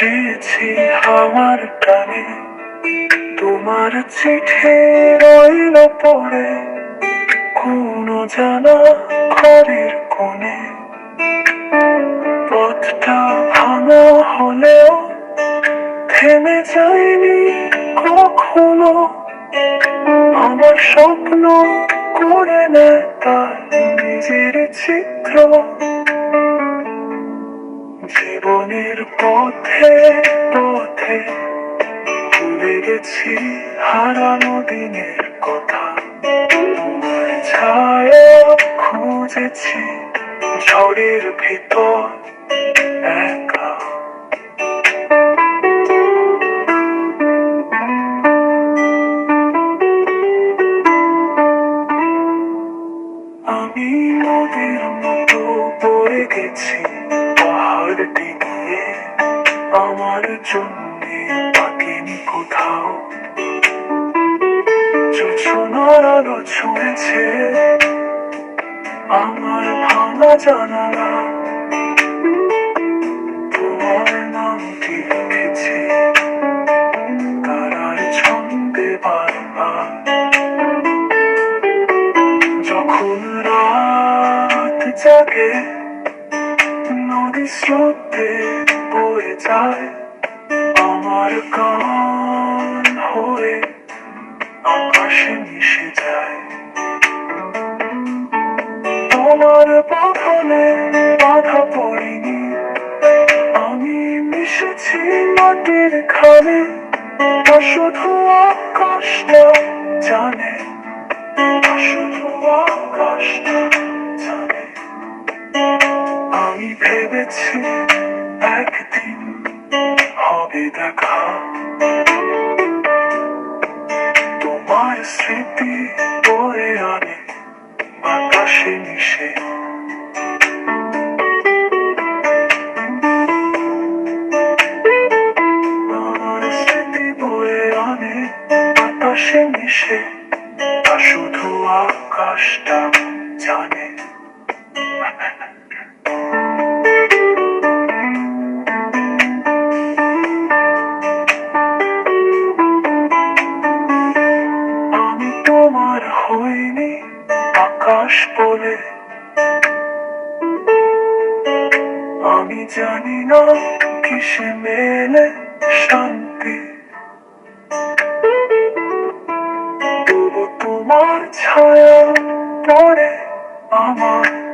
কেটেছি আমার টানে তোমার চিঠি রইল পড়ে। কোন জানা ঘরের কোণে, পথটা ভাঙা হলেও থেমে যায়নি কখনো। আমার স্বপ্ন করে নেয় তার নিজের চিত্র। জীবনের পথে পথে ভুলে গেছি হারানো দিনের কথা। ছায়া খুঁজেছি ঝড়ের ভিতর একা। আমি নদীর মতো পড়ে গেছি। ডিঙিয়ে আমার জন্য পাকেনি কোথাও। জোছনার আলো ছুঁয়েছে, আমার ভাঙা জানালা। তোমার নামটি যখন রাত নদী স্রোতে বয়ে যায়। আমার গান হয়ে আকাশে মিশে যায়। তোমার বাঁধনে বাধা পড়িনি। আমি মিশেছি মাটির খানে আর শুধু আকাশটা জানে। শুধু আকাশটা আমি ভেবেছি একদিন হবে দেখা। তোমার স্মৃতি বয়ে আনে বাতাসে মিশে। বাতাসে মিশে শুধু আকাশটা জানে। আকাশ বলে আমি জানি না কিসে মেলে শান্তি। তবু তোমার ছায়া পরে আমার।